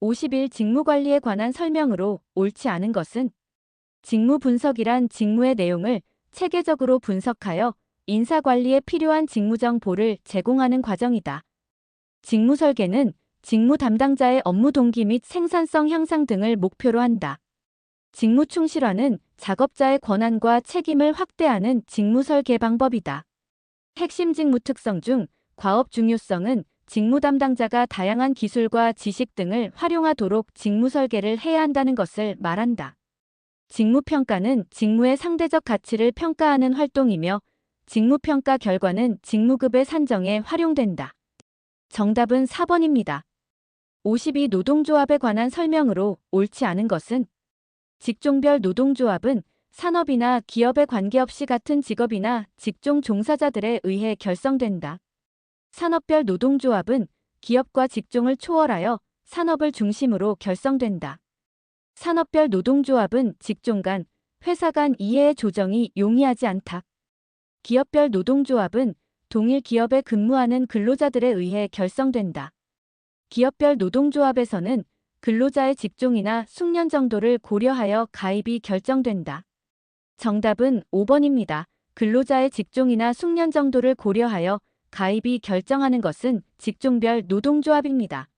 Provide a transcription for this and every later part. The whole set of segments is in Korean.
50일 직무관리에 관한 설명으로 옳지 않은 것은 직무 분석이란 직무의 내용을 체계적으로 분석하여 인사관리에 필요한 직무 정보를 제공하는 과정이다. 직무 설계는 직무 담당자의 업무 동기 및 생산성 향상 등을 목표로 한다. 직무 충실화는 작업자의 권한과 책임을 확대하는 직무 설계 방법이다. 핵심 직무 특성 중 과업 중요성은 직무 담당자가 다양한 기술과 지식 등을 활용하도록 직무 설계를 해야 한다는 것을 말한다. 직무 평가는 직무의 상대적 가치를 평가하는 활동이며 직무 평가 결과는 직무급의 산정에 활용된다. 정답은 4번입니다. 52 노동조합에 관한 설명으로 옳지 않은 것은 직종별 노동조합은 산업이나 기업에 관계없이 같은 직업이나 직종 종사자들에 의해 결성된다. 산업별 노동조합은 기업과 직종을 초월하여 산업을 중심으로 결성된다. 산업별 노동조합은 직종 간, 회사 간 이해의 조정이 용이하지 않다. 기업별 노동조합은 동일 기업에 근무하는 근로자들에 의해 결성된다. 기업별 노동조합에서는 근로자의 직종이나 숙련 정도를 고려하여 가입이 결정된다. 정답은 5번입니다. 근로자의 직종이나 숙련 정도를 고려하여 가입이 결정하는 것은 직종별 노동조합입니다.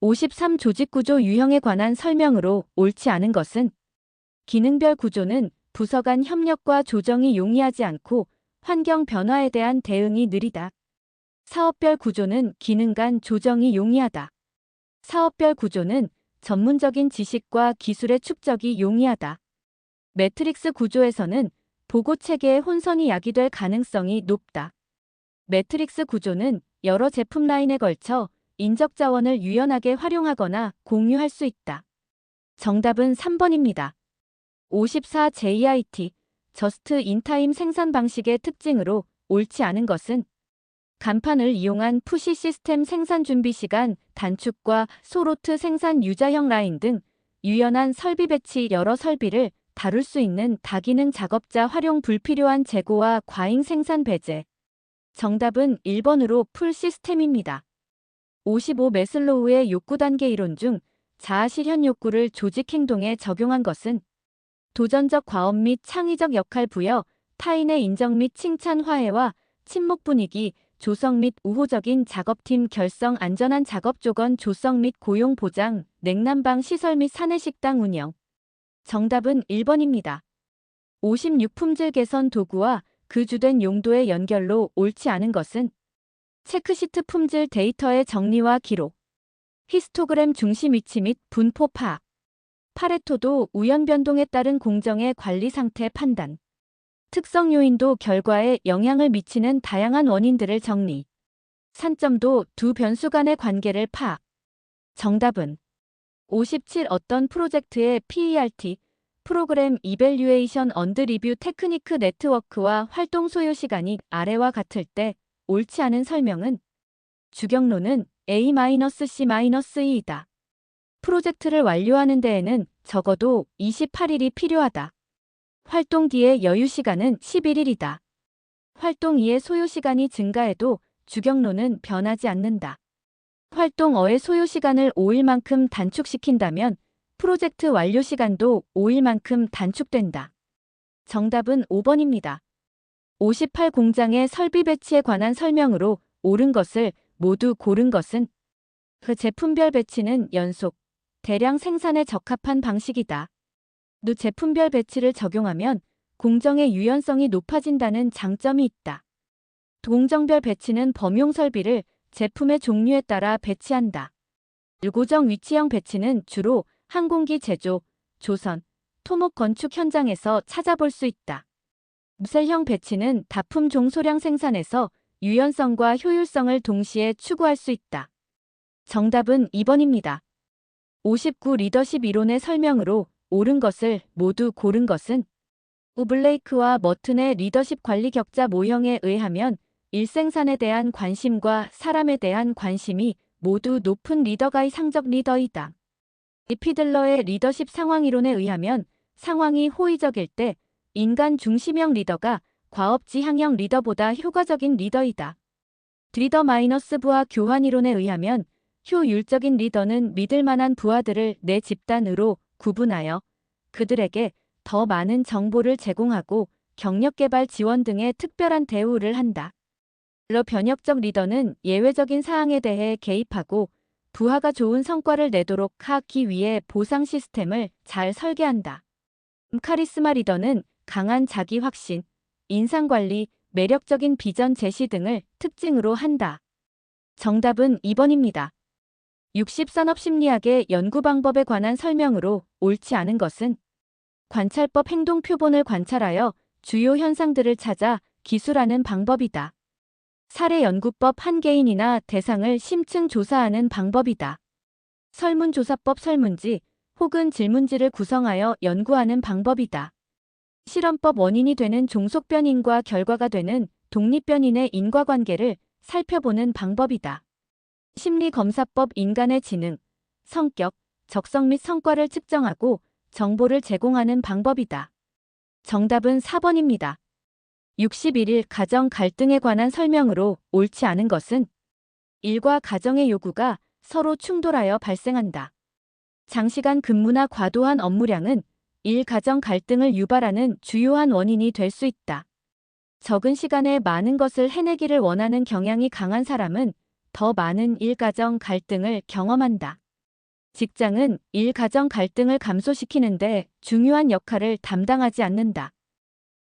53 조직구조 유형에 관한 설명으로 옳지 않은 것은 기능별 구조는 부서 간 협력과 조정이 용이하지 않고 환경 변화에 대한 대응이 느리다. 사업별 구조는 기능 간 조정이 용이하다. 사업별 구조는 전문적인 지식과 기술의 축적이 용이하다. 매트릭스 구조에서는 보고 체계의 혼선이 야기될 가능성이 높다. 매트릭스 구조는 여러 제품 라인에 걸쳐 인적 자원을 유연하게 활용하거나 공유할 수 있다. 정답은 3번입니다. 54 JIT 저스트 인타임 생산 방식의 특징으로 옳지 않은 것은 간판을 이용한 푸시 시스템 생산 준비 시간 단축과 소로트 생산 유자형 라인 등 유연한 설비 배치 여러 설비를 다룰 수 있는 다기능 작업자 활용 불필요한 재고와 과잉 생산 배제. 정답은 1번으로 풀 시스템입니다. 55 메슬로우의 욕구 단계 이론 중 자아 실현 욕구를 조직 행동에 적용한 것은 도전적 과업 및 창의적 역할 부여, 타인의 인정 및 칭찬 화해와 친목 분위기, 조성 및 우호적인 작업팀 결성 안전한 작업 조건 조성 및 고용 보장, 냉난방 시설 및 사내식당 운영. 정답은 1번입니다. 56 품질 개선 도구와 그 주된 용도의 연결로 옳지 않은 것은 체크시트 품질 데이터의 정리와 기록, 히스토그램 중심 위치 및 분포 파악, 파레토도 우연 변동에 따른 공정의 관리 상태 판단, 특성 요인도 결과에 영향을 미치는 다양한 원인들을 정리, 산점도 두 변수 간의 관계를 파악. 정답은 57 어떤 프로젝트의 PERT, 프로그램 이벨류에이션 언드 리뷰 테크니크 네트워크와 활동 소요 시간이 아래와 같을 때 옳지 않은 설명은 주경로는 A-C-2이다. 프로젝트를 완료하는 데에는 적어도 28일이 필요하다. 활동 뒤의 여유 시간은 11일이다. 활동 이의 소요 시간이 증가해도 주경로는 변하지 않는다. 활동 어의 소요 시간을 5일만큼 단축시킨다면 프로젝트 완료 시간도 5일만큼 단축된다. 정답은 5번입니다. 58 공장의 설비 배치에 관한 설명으로 옳은 것을 모두 고른 것은 그 제품별 배치는 연속, 대량 생산에 적합한 방식이다. 누 제품별 배치를 적용하면 공정의 유연성이 높아진다는 장점이 있다. 동정별 배치는 범용 설비를 제품의 종류에 따라 배치한다. 일고정 위치형 배치는 주로 항공기 제조, 조선, 토목 건축 현장에서 찾아볼 수 있다. 무셀형 배치는 다품 종소량 생산에서 유연성과 효율성을 동시에 추구할 수 있다. 정답은 2번입니다. 59 리더십 이론의 설명으로 옳은 것을 모두 고른 것은 우블레이크와 머튼의 리더십 관리 격자 모형에 의하면 일생산에 대한 관심과 사람에 대한 관심이 모두 높은 리더가 이상적 리더이다. 리피들러의 리더십 상황 이론에 의하면 상황이 호의적일 때 인간 중심형 리더가 과업 지향형 리더보다 효과적인 리더이다. 드리더 마이너스 부하 교환 이론에 의하면 효율적인 리더는 믿을 만한 부하들을 내 집단으로 구분하여 그들에게 더 많은 정보를 제공하고 경력 개발 지원 등의 특별한 대우를 한다. 러 변혁적 리더는 예외적인 사항에 대해 개입하고 부하가 좋은 성과를 내도록 하기 위해 보상 시스템을 잘 설계한다. 카리스마 리더는 강한 자기 확신, 인상 관리, 매력적인 비전 제시 등을 특징으로 한다. 정답은 2번입니다. 60산업 심리학의 연구 방법에 관한 설명으로 옳지 않은 것은 관찰법 행동 표본을 관찰하여 주요 현상들을 찾아 기술하는 방법이다. 사례 연구법 한 개인이나 대상을 심층 조사하는 방법이다. 설문조사법 설문지 혹은 질문지를 구성하여 연구하는 방법이다. 실험법 원인이 되는 종속변인과 결과가 되는 독립변인의 인과관계를 살펴보는 방법이다. 심리검사법 인간의 지능, 성격, 적성 및 성과를 측정하고 정보를 제공하는 방법이다. 정답은 4번입니다. 61일 가정 갈등에 관한 설명으로 옳지 않은 것은 일과 가정의 요구가 서로 충돌하여 발생한다. 장시간 근무나 과도한 업무량은 일 가정 갈등을 유발하는 주요한 원인이 될 수 있다. 적은 시간에 많은 것을 해내기를 원하는 경향이 강한 사람은 더 많은 일 가정 갈등을 경험한다. 직장은 일 가정 갈등을 감소시키는데 중요한 역할을 담당하지 않는다.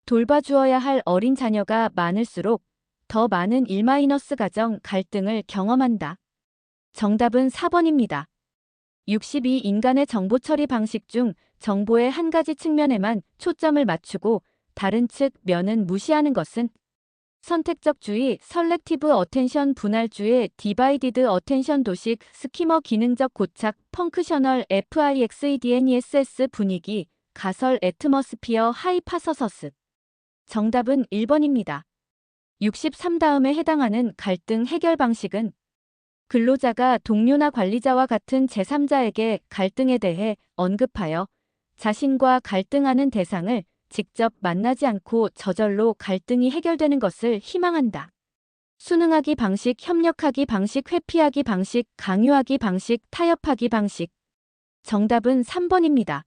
돌봐주어야 할 어린 자녀가 많을수록 더 많은 1마이너스 가정 갈등을 경험한다. 정답은 4번입니다. 62 인간의 정보 처리 방식 중 정보의 한 가지 측면에만 초점을 맞추고 다른 측 면은 무시하는 것은 선택적 주의, 설렉티브 어텐션 분할주의, 디바이디드 어텐션 도식, 스키머 기능적 고착, 펑크셔널 FIXEDNESS 분위기, 가설 애트머스피어 하이파서서스. 정답은 1번입니다. 63 다음에 해당하는 갈등 해결 방식은 근로자가 동료나 관리자와 같은 제3자에게 갈등에 대해 언급하여 자신과 갈등하는 대상을 직접 만나지 않고 저절로 갈등이 해결되는 것을 희망한다. 수능하기 방식, 협력하기 방식, 회피하기 방식, 강요하기 방식, 타협하기 방식. 정답은 3번입니다.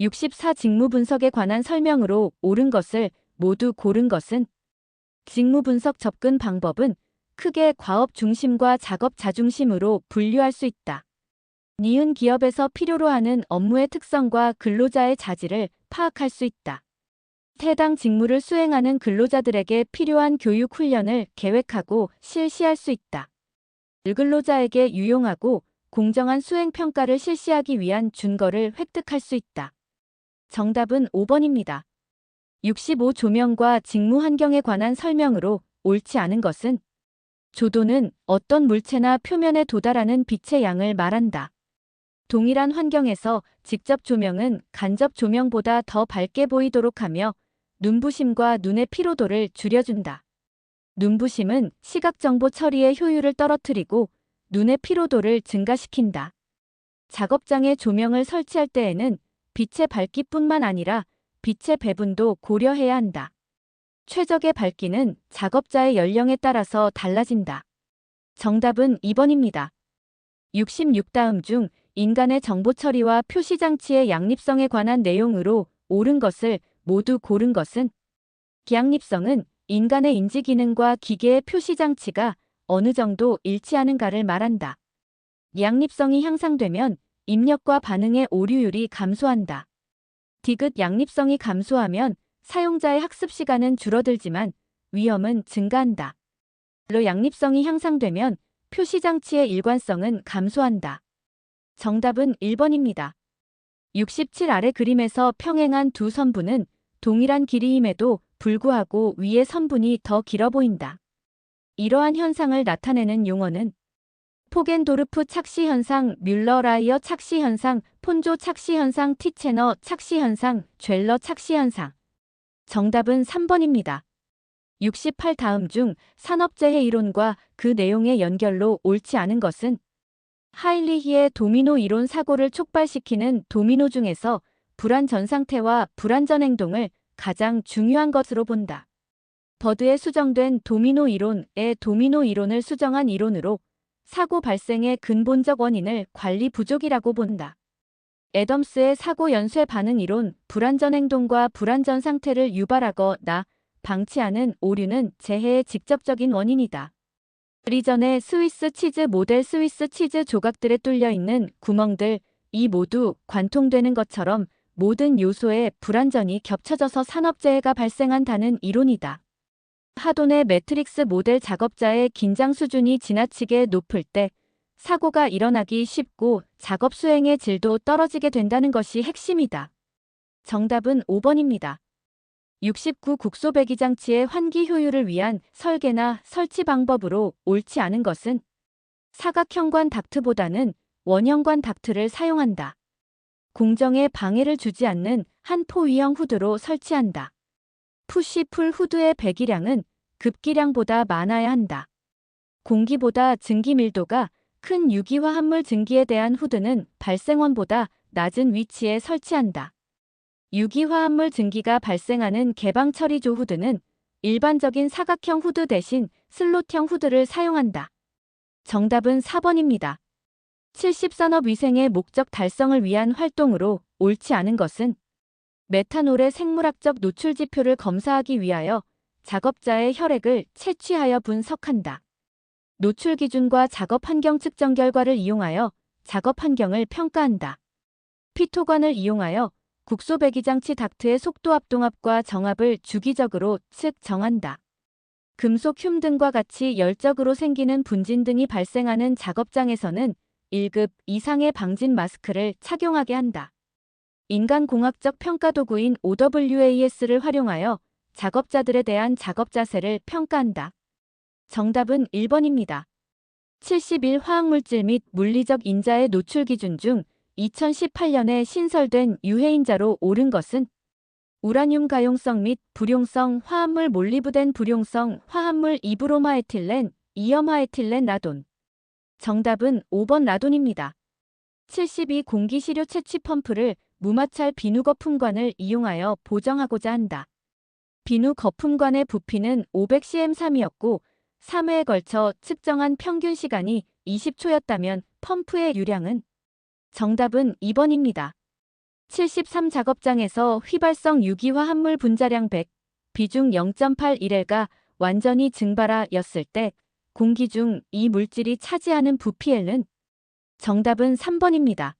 64 직무 분석에 관한 설명으로 옳은 것을 모두 고른 것은 직무 분석 접근 방법은 크게 과업 중심과 작업 자중심으로 분류할 수 있다. 니은 기업에서 필요로 하는 업무의 특성과 근로자의 자질을 파악할 수 있다. 해당 직무를 수행하는 근로자들에게 필요한 교육 훈련을 계획하고 실시할 수 있다. 근로자에게 유용하고 공정한 수행 평가를 실시하기 위한 준거를 획득할 수 있다. 정답은 5번입니다. 65 조명과 직무 환경에 관한 설명으로 옳지 않은 것은 조도는 어떤 물체나 표면에 도달하는 빛의 양을 말한다. 동일한 환경에서 직접 조명은 간접 조명보다 더 밝게 보이도록 하며 눈부심과 눈의 피로도를 줄여준다. 눈부심은 시각 정보 처리의 효율을 떨어뜨리고 눈의 피로도를 증가시킨다. 작업장에 조명을 설치할 때에는 빛의 밝기뿐만 아니라 빛의 배분도 고려해야 한다. 최적의 밝기는 작업자의 연령에 따라서 달라진다. 정답은 2번입니다. 66 다음 중 인간의 정보 처리와 표시 장치의 양립성에 관한 내용으로 옳은 것을 모두 고른 것은 기양립성은 인간의 인지 기능과 기계의 표시 장치가 어느 정도 일치하는가를 말한다. 양립성이 향상되면 입력과 반응의 오류율이 감소한다. 디귿 양립성이 감소하면 사용자의 학습 시간은 줄어들지만 위험은 증가한다. 로 양립성이 향상되면 표시 장치의 일관성은 감소한다. 정답은 1번입니다. 67 아래 그림에서 평행한 두 선분은 동일한 길이임에도 불구하고 위의 선분이 더 길어 보인다. 이러한 현상을 나타내는 용어는 포겐도르프 착시 현상, 뮬러 라이어 착시 현상, 폰조 착시 현상, 티체너 착시 현상, 잴러 착시 현상. 정답은 3번입니다. 68 다음 중 산업재해 이론과 그 내용의 연결로 옳지 않은 것은 하일리히의 도미노 이론 사고를 촉발시키는 도미노 중에서 불안 전 상태와 불안 전 행동을 가장 중요한 것으로 본다. 버드에 수정된 도미노 이론의 도미노 이론을 수정한 이론으로 사고 발생의 근본적 원인을 관리 부족이라고 본다. 애덤스의 사고 연쇄 반응 이론, 불안전 행동과 불안전 상태를 유발하거나 방치하는 오류는 재해의 직접적인 원인이다. 이전의 스위스 치즈 모델 스위스 치즈 조각들에 뚫려 있는 구멍들, 이 모두 관통되는 것처럼 모든 요소의 불안전이 겹쳐져서 산업재해가 발생한다는 이론이다. 하돈의 매트릭스 모델 작업자의 긴장 수준이 지나치게 높을 때 사고가 일어나기 쉽고 작업 수행의 질도 떨어지게 된다는 것이 핵심이다. 정답은 5번입니다. 69 국소 배기 장치의 환기 효율을 위한 설계나 설치 방법으로 옳지 않은 것은 사각형관 닥트보다는 원형관 닥트를 사용한다. 공정에 방해를 주지 않는 한 포위형 후드로 설치한다. 푸시풀 후드의 배기량은 급기량보다 많아야 한다. 공기보다 증기 밀도가 큰 유기화 합물 증기에 대한 후드는 발생원보다 낮은 위치에 설치한다. 유기화 합물 증기가 발생하는 개방 처리조 후드는 일반적인 사각형 후드 대신 슬롯형 후드를 사용한다. 정답은 4번입니다. 70산업위생의 목적 달성을 위한 활동으로 옳지 않은 것은 메탄올의 생물학적 노출 지표를 검사하기 위하여 작업자의 혈액을 채취하여 분석한다. 노출 기준과 작업 환경 측정 결과를 이용하여 작업 환경을 평가한다. 피토관을 이용하여 국소 배기장치 닥트의 속도 합동합과 정합을 주기적으로 측 정한다. 금속 흉 등과 같이 열적으로 생기는 분진 등이 발생하는 작업장에서는 1급 이상의 방진 마스크를 착용하게 한다. 인간공학적 평가 도구인 OWAS를 활용하여 작업자들에 대한 작업 자세를 평가한다. 정답은 1번입니다. 71 화학물질 및 물리적 인자의 노출 기준 중 2018년에 신설된 유해인자로 옳은 것은 우라늄 가용성 및 불용성 화합물 몰리브덴 불용성 화합물 이브로마에틸렌, 이염화에틸렌 라돈. 정답은 5번 라돈입니다. 72 공기 시료 채취 펌프를 무마찰 비누 거품관을 이용하여 보정하고자 한다. 비누 거품관의 부피는 500cm3이었고 3회에 걸쳐 측정한 평균 시간이 20초였다면 펌프의 유량은 정답은 2번입니다. 73 작업장에서 휘발성 유기화합물 분자량 100, 비중 0.81L가 완전히 증발하였을 때 공기 중 이 물질이 차지하는 부피엘은 정답은 3번입니다.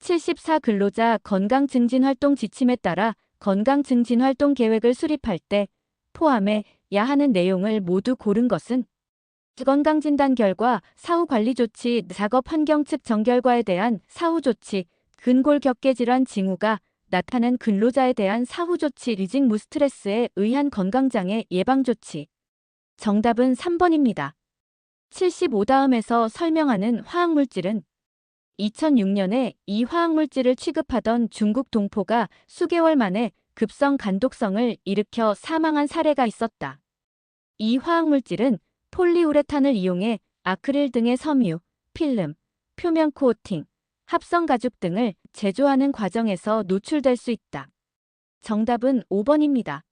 74 근로자 건강 증진 활동 지침에 따라 건강 증진 활동 계획을 수립할 때 포함해 야 하는 내용을 모두 고른 것은 건강 진단 결과, 사후 관리 조치, 작업 환경 측 정 결과에 대한 사후 조치, 근골 격계 질환 징후가 나타난 근로자에 대한 사후 조치 리징 무스트레스에 의한 건강 장애 예방 조치. 정답은 3번입니다. 75 다음에서 설명하는 화학물질은 2006년에 이 화학물질을 취급하던 중국 동포가 수개월 만에 급성 간독성을 일으켜 사망한 사례가 있었다. 이 화학물질은 폴리우레탄을 이용해 아크릴 등의 섬유, 필름, 표면 코팅, 합성 가죽 등을 제조하는 과정에서 노출될 수 있다. 정답은 5번입니다.